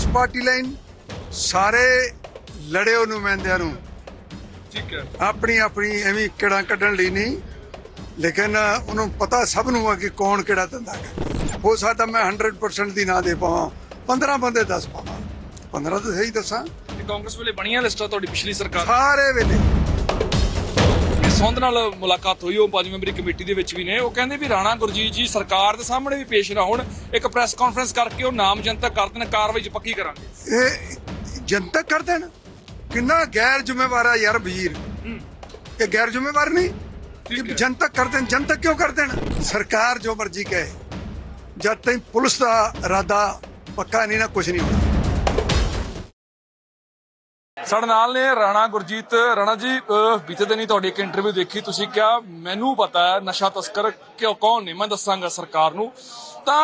Cross party line ਸਾਰੇ ਲੜਿਓ ਨੁਮਾਇੰਦਿਆਂ ਨੂੰ। ਠੀਕ ਹੈ। ਆਪਣੀ ਆਪਣੀ ਐਵੇਂ ਕਿਹੜਾ ਕੱਢਣ ਲਈ ਨਹੀਂ ਲੇਕਿਨ ਉਹਨੂੰ ਪਤਾ ਸਭ ਨੂੰ ਆ ਕਿ ਕੌਣ ਕਿਹੜਾ ਧੰਦਾ ਕਰਦਾ ਹੋ ਸਕਦਾ ਮੈਂ 100% ਦੀ ਨਾ ਦੇ ਪਾਵਾਂ 15 ਬੰਦੇ ਦੱਸ ਪਾਵਾਂ। 15 ਤਾਂ ਸਹੀ ਦੱਸਾਂ। ਕਾਂਗਰਸ ਵੇਲੇ ਬਣੀਆਂ ਲਿਸਟਾਂ ਤੁਹਾਡੀ ਪਿਛਲੀ ਸਰਕਾਰ ਸਾਰੇ ਵੇਲੇ। ਸੌਂਦ ਨਾਲ ਮੁਲਾਕਾਤ ਹੋਈ ਉਹ ਪੰਜ ਮੈਂਬਰੀ ਕਮੇਟੀ ਦੇ ਵਿੱਚ ਵੀ ਨੇ। ਉਹ ਕਹਿੰਦੇ ਵੀ ਰਾਣਾ ਗੁਰਜੀਤ ਜੀ ਸਰਕਾਰ ਦੇ ਸਾਹਮਣੇ ਵੀ ਪੇਸ਼ ਨਾ ਹੋਣ। ਇੱਕ ਪ੍ਰੈਸ ਕਾਨਫਰੰਸ ਕਰਕੇ ਉਹ ਨਾਮ ਜਨਤਕ ਕਰ ਦੇਣ ਕਾਰਵਾਈ 'ਚ ਪੱਕੀ ਕਰਾਂਗੇ। ਇਹ ਜਨਤਕ ਕਰ ਦੇਣ? ਕਿੰਨਾ ਗੈਰ ਜ਼ਿੰਮੇਵਾਰ ਆ ਯਾਰ ਵਜ਼ੀਰ ਇਹ ਗੈਰ ਜ਼ਿੰਮੇਵਾਰ ਨਹੀਂ। ਜਨਤਕ ਕਰ ਦੇਣ ਜਨਤਕ ਕਿਉਂ ਕਰ ਦੇਣ? ਸਰਕਾਰ ਜੋ ਮਰਜ਼ੀ ਕਹੇ। ਜਦ ਤਾਈਂ ਪੁਲਿਸ ਦਾ ਇਰਾਦਾ ਪੱਕਾ ਨਹੀਂ ਨਾ ਕੁਝ ਨਹੀਂ ਹੋਣਾ ਸਾਡੇ ਨਾਲ ਨੇ ਰਾਣਾ ਗੁਰਜੀਤ ਰਾਣਾ ਜੀ ਬੀਤੇ ਦਿਨੀ ਤੁਹਾਡੀ ਇੱਕ ਇੰਟਰਵਿਊ ਦੇਖੀ ਤੁਸੀਂ ਕਿਹਾ ਮੈਨੂੰ ਪਤਾ ਹੈ ਨਸ਼ਾ ਤਸਕਰ ਕਿਉਂ ਕੌਣ ਨੇ? ਮੈਂ ਦੱਸਾਂਗਾ ਸਰਕਾਰ ਨੂੰ। ਤਾਂ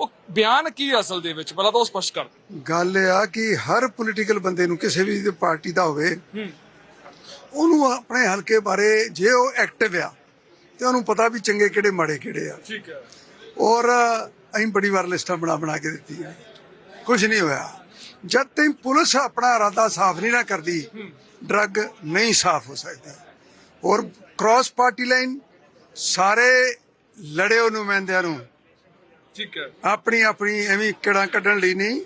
ਉਹ ਬਿਆਨ ਕੀ ਅਸਲ ਦੇ ਵਿੱਚ? ਪਹਿਲਾਂ ਤਾਂ ਉਹ ਸਪਸ਼ਟ ਕਰ। ਗੱਲ ਇਹ ਆ ਕਿ ਹਰ ਪੋਲੀਟੀਕਲ ਬੰਦੇ ਨੂੰ ਕਿਸੇ ਵੀ ਪਾਰਟੀ ਦਾ ਹੋਵੇ ਉਹਨੂੰ ਆਪਣੇ ਹਲਕੇ ਬਾਰੇ ਜੇ ਉਹ ਐਕਟਿਵ ਆ ਤੇ ਉਹਨੂੰ ਪਤਾ ਵੀ ਚੰਗੇ ਕਿਹੜੇ ਮਾੜੇ ਕਿਹੜੇ ਆ। ਠੀਕ ਹੈ। ਔਰ ਅਸੀਂ ਬੜੀ ਵਾਰ ਲਿਸਟਾਂ ਬਣਾ ਬਣਾ ਕੇ ਦਿੱਤੀਆਂ। ਕੁਝ ਨਹੀਂ ਹੋਇਆ। ਜਦ ਤੱਕ ਪੁਲਿਸ ਆਪਣਾ ਇਰਾਦਾ ਸਾਫ਼ ਨਹੀਂ ਨਾ ਕਰਦੀ ਡਰੱਗ ਨਹੀਂ ਸਾਫ਼ ਹੋ ਸਕਦੀ। ਔਰ ਕ੍ਰਾਸ ਪਾਰਟੀ ਲਾਈਨ ਸਾਰੇ ਲੜਿਓ ਨੁਮਾਇੰਦਿਆਂ ਨੂੰ। ਠੀਕ ਹੈ। ਆਪਣੀ ਆਪਣੀ ਐਵੇਂ ਕਿਹੜਾ ਕੱਢਣ ਲਈ ਨਹੀਂ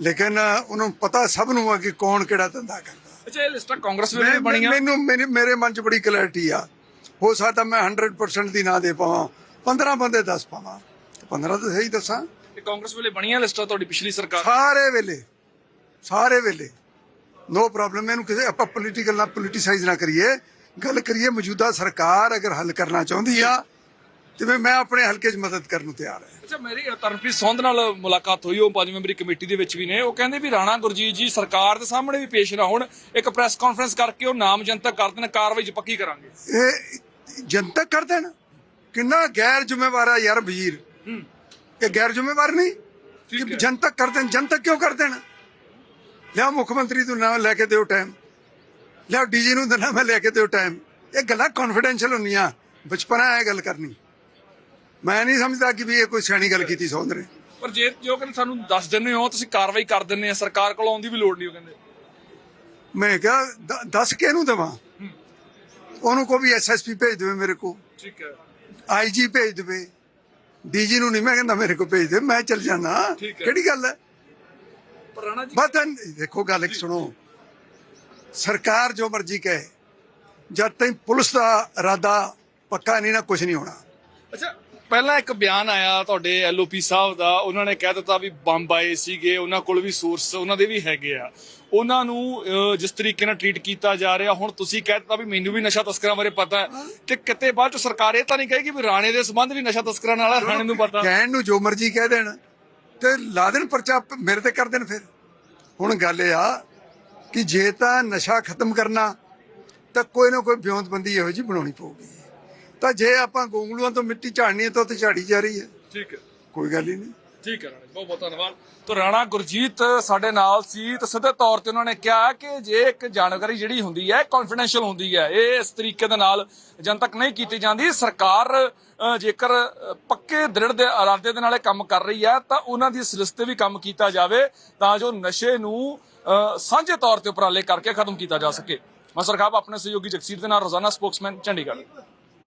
ਲੇਕਿਨ ਉਹਨੂੰ ਪਤਾ ਸਭ ਨੂੰ ਆ ਕਿ ਕੌਣ ਕਿਹੜਾ ਧੰਦਾ ਕਰਦਾ। ਅੱਛਾ ਇਹ ਲਿਸਟਾਂ ਕਾਂਗਰਸ ਵੇਲੇ ਬਣੀਆਂ। ਮੈਨੂੰ ਮੇਰੇ- ਮੇਰੇ ਮਨ 'ਚ ਬੜੀ ਕਲੈਰਿਟੀ ਆ। ਹੋ ਸਕਦਾ ਮੈਂ 100% ਦੀ ਨਾ ਦੇ ਪਾਵਾਂ 15 ਬੰਦੇ ਦੱਸ ਪਾਵਾਂ। 15 ਤਾਂ ਸਹੀ ਦੱਸਾਂ। ਤੇ ਕਾਂਗਰਸ ਵੇਲੇ ਬਣੀਆਂ ਲਿਸਟਾਂ ਤੁਹਾਡੀ ਪਿਛਲੀ ਸਰਕਾਰ। ਸਾਰੇ ਵੇਲੇ ਸਾਰੇ ਵੇਲੇ। ਨੋ ਪ੍ਰੋਬਲਮ ਇਹਨੂੰ ਕਿਸੇ ਆਪਾਂ ਪੋਲੀਟੀਕਲ ਨਾ ਪੋਲੀਟੀਸਾਈਜ਼ ਨਾ ਕਰੀਏ। ਗੱਲ ਕਰੀਏ ਮੌਜੂਦਾ ਸਰਕਾਰ ਅਗਰ ਹੱਲ ਕਰਨਾ ਚਾਹੁੰਦੀ ਆ ਤੇ ਮੈਂ- ਆਪਣੇ ਹਲਕੇ 'ਚ ਮਦਦ ਕਰਨ ਨੂੰ ਤਿਆਰ ਹਾਂ। ਅੱਛਾ ਮੇਰੀ ਤਰਨਪ੍ਰੀਤ ਸੌਂਦ ਨਾਲ ਮੁਲਾਕਾਤ ਹੋਈ ਉਹ ਪੰਜ ਮੈਂਬਰੀ ਕਮੇਟੀ ਦੇ ਵਿੱਚ ਵੀ ਨੇ। ਉਹ ਕਹਿੰਦੇ ਵੀ ਰਾਣਾ ਗੁਰਜੀਤ ਜੀ ਸਰਕਾਰ ਦੇ ਸਾਹਮਣੇ ਵੀ ਪੇਸ਼ ਨਾ ਹੋਣ। ਇੱਕ ਪ੍ਰੈਸ ਕਾਨਫਰੰਸ ਕਰਕੇ ਉਹ ਨਾਮ ਜਨਤਕ ਕਰ ਦੇਣ ਕਾਰਵਾਈ 'ਚ ਪੱਕੀ ਕਰਾਂਗੇ। ਇਹ ਜਨਤਕ ਕਰ ਦੇਣ? ਕਿੰਨਾ ਗੈਰ ਜ਼ਿੰਮੇਵਾਰ ਆ ਯਾਰ ਵਜ਼ੀਰ। ਇਹ ਗੈਰ ਜ਼ਿੰਮੇਵਾਰ ਨਹੀਂ? ਕਿ। ਜਨਤਕ ਕਰ ਦੇਣ ਜਨਤਕ ਕਿਉਂ ਕਰ ਦੇਣ? ਲਿਆ ਮੁੱਖ ਮੰਤਰੀ ਤੋਂ ਨਾਮ ਲੈ ਕੇ ਦਿਓ ਟਾਈਮ। ਲਿਆ ਡੀਜੀ ਨੂੰ ਦੇਣਾ ਮੈਂ ਲੈ ਕੇ ਦਿਓ ਟਾਈਮ। ਇਹ ਗੱਲਾਂ ਕੌਨਫੀਡੈਂਸ਼ੀਅਲ ਹੁੰਦੀਆਂ। ਬਚਪਨਾ ਹੈ ਗੱਲ ਕਰਨੀ। ਮੈਂ ਨਹੀਂ ਸਮਝਦਾ ਕਿ ਵੀ ਇਹ ਕੋਈ ਸਿਆਣੀ ਗੱਲ ਕੀਤੀ ਸੌਂਦ ਨੇ ਪਰ ਜੇ ਜੋ ਕਹਿੰਦੇ ਸਾਨੂੰ ਦੱਸ ਦਿੰਦੇ ਹੋ ਤੁਸੀਂ ਕਾਰਵਾਈ ਕਰ ਦਿੰਦੇ ਆ ਸਰਕਾਰ ਕੋਲ ਆਉਣ ਦੀ ਵੀ ਲੋੜ ਨਹੀਂ ਉਹ ਕਹਿੰਦੇ। ਮੈਂ ਕਿਹਾ ਦੱਸ ਕੇ ਇਹਨੂੰ ਦੇਵਾਂ। ਉਹਨੂੰ ਕੋ ਵੀ ਐਸਐਸਪੀ ਭੇਜ ਦੇਵੇ ਮੇਰੇ ਕੋ ਠੀਕ ਹੈ। ਆਈਜੀ ਭੇਜ ਦੇਵੇ। ਡੀਜੀ ਨੂੰ ਨਹੀਂ ਮੈਂ ਕਹਿੰਦਾ ਮੇਰੇ ਕੋ ਭੇਜ ਦੇ ਮੈਂ ਚੱਲ ਜਾਣਾ। ਕਿਹੜੀ ਗੱਲ ਹੈ? ਪਰ ਰਾਣਾ ਜੀ ਬਸ ਐਨ- ਦੇਖੋ ਗੱਲ ਇੱਕ ਸੁਣੋ। ਸਰਕਾਰ ਜੋ ਮਰਜ਼ੀ ਕਹੇ ਜਦ ਤਾਈਂ ਪੁਲਿਸ ਦਾ ਇਰਾਦਾ ਪੱਕਾ ਨਹੀਂ ਨਾ ਕੁਝ ਨਹੀਂ ਹੋਣਾ। ਅੱਛਾ ਪਹਿਲਾਂ ਇੱਕ ਬਿਆਨ ਆਇਆ ਤੁਹਾਡੇ ਐਲਓਪੀ ਸਾਹਿਬ ਦਾ ਉਹਨਾਂ ਨੇ ਕਹਿ ਦਿੱਤਾ ਵੀ ਬੰਬ ਆਏ ਸੀਗੇ ਉਹਨਾਂ ਕੋਲ ਵੀ ਸੋਰਸ ਉਹਨਾਂ ਦੇ ਵੀ ਹੈਗੇ ਆ। ਉਹਨਾਂ ਨੂੰ ਜਿਸ ਤਰੀਕੇ ਨਾਲ ਟ੍ਰੀਟ ਕੀਤਾ ਜਾ ਰਿਹਾ ਹੁਣ ਤੁਸੀਂ ਕਹਿ ਦਿੱਤਾ ਵੀ ਮੈਨੂੰ ਵੀ ਨਸ਼ਾ ਤਸਕਰਾਂ ਬਾਰੇ ਪਤਾ ਹੈ। ਤੇ ਕਿਤੇ ਬਾਅਦ ਚ ਸਰਕਾਰ ਇਹ ਤਾਂ ਨਹੀਂ ਕਹੇਗੀ ਵੀ ਰਾਣੇ ਦੇ ਸੰਬੰਧ ਵੀ ਨਸ਼ਾ ਤਸਕਰਾਂ ਨਾਲ ਰਾਣੇ ਨੂੰ ਪਤਾ। ਕਹਿਣ ਨੂੰ ਜੋ ਮਰਜ਼ੀ ਕਹਿ ਦੇਣ ਤੇ ਲਾ ਦੇਣ ਪਰਚਾ ਮੇਰੇ ਤੇ ਕਰ ਦੇਣ ਫਿਰ। ਹੁਣ ਗੱਲ ਇਹ ਆ ਕਿ ਜੇ ਤਾਂ ਨਸ਼ਾ ਖਤਮ ਕਰਨਾ ਤਾਂ ਕੋਈ ਨਾ ਕੋਈ ਬਿਉਂਤਬੰਦੀ ਇਹੋ ਜੀ ਬਣਾਉਣੀ ਪਊਗੀ। ਤਾਂ ਜੇ ਆਪਾਂ ਗੋਂਗਲੂਆਂ ਤੋਂ ਮਿੱਟੀ ਝਾੜਨੀ ਹੈ ਤਾਂ ਤੇ ਝਾੜੀ ਜਾ ਰਹੀ ਹੈ। ਠੀਕ ਹੈ। ਕੋਈ ਗੱਲ ਹੀ ਨਹੀਂ। ਠੀਕ ਹੈ ਰਾਣਾ ਜੀ, ਬਹੁਤ ਬਹੁਤ ਧੰਨਵਾਦ। ਤਾਂ ਰਾਣਾ ਗੁਰਜੀਤ ਸਾਡੇ ਨਾਲ ਸੀ ਤੇ ਸਿੱਧੇ ਤੌਰ ਤੇ ਉਹਨਾਂ ਨੇ ਕਿਹਾ ਕਿ ਜੇ ਇੱਕ ਜਾਣਕਾਰੀ ਜਿਹੜੀ ਹੁੰਦੀ ਹੈ ਕੌਨਫੀਡੈਂਸ਼ੀਅਲ ਹੁੰਦੀ ਹੈ ਇਹ ਇਸ ਤਰੀਕੇ ਦੇ ਨਾਲ ਜਨਤਕ ਨਹੀਂ ਕੀਤੀ ਜਾਂਦੀ। ਸਰਕਾਰ ਜੇਕਰ ਪੱਕੇ ਦ੍ਰਿੜ ਦੇ ਇਰਾਦੇ ਦੇ ਨਾਲ ਇਹ ਕੰਮ ਕਰ ਰਹੀ ਹੈ ਤਾਂ ਉਹਨਾਂ ਦੀ ਇਸ ਤੇ ਵੀ ਕੰਮ ਕੀਤਾ ਜਾਵੇ ਤਾਂ ਜੋ ਨਸ਼ੇ ਨੂੰ ਸਾਂਝੇ ਤੌਰ ਤੇ ਉਪਰਾਲੇ ਕਰਕੇ ਖਤਮ ਕੀਤਾ ਜਾ ਸਕੇ। ਮੈਂ ਸਰਖਾਬ ਆਪਣੇ ਸਹਿਯੋਗੀ ਜਗਸੀਰ ਦੇ ਨਾਲ ਰੋਜ਼ਾਨਾ ਸਪੋਕਸਮੈਨ ਚੰਡੀਗੜ੍ਹ।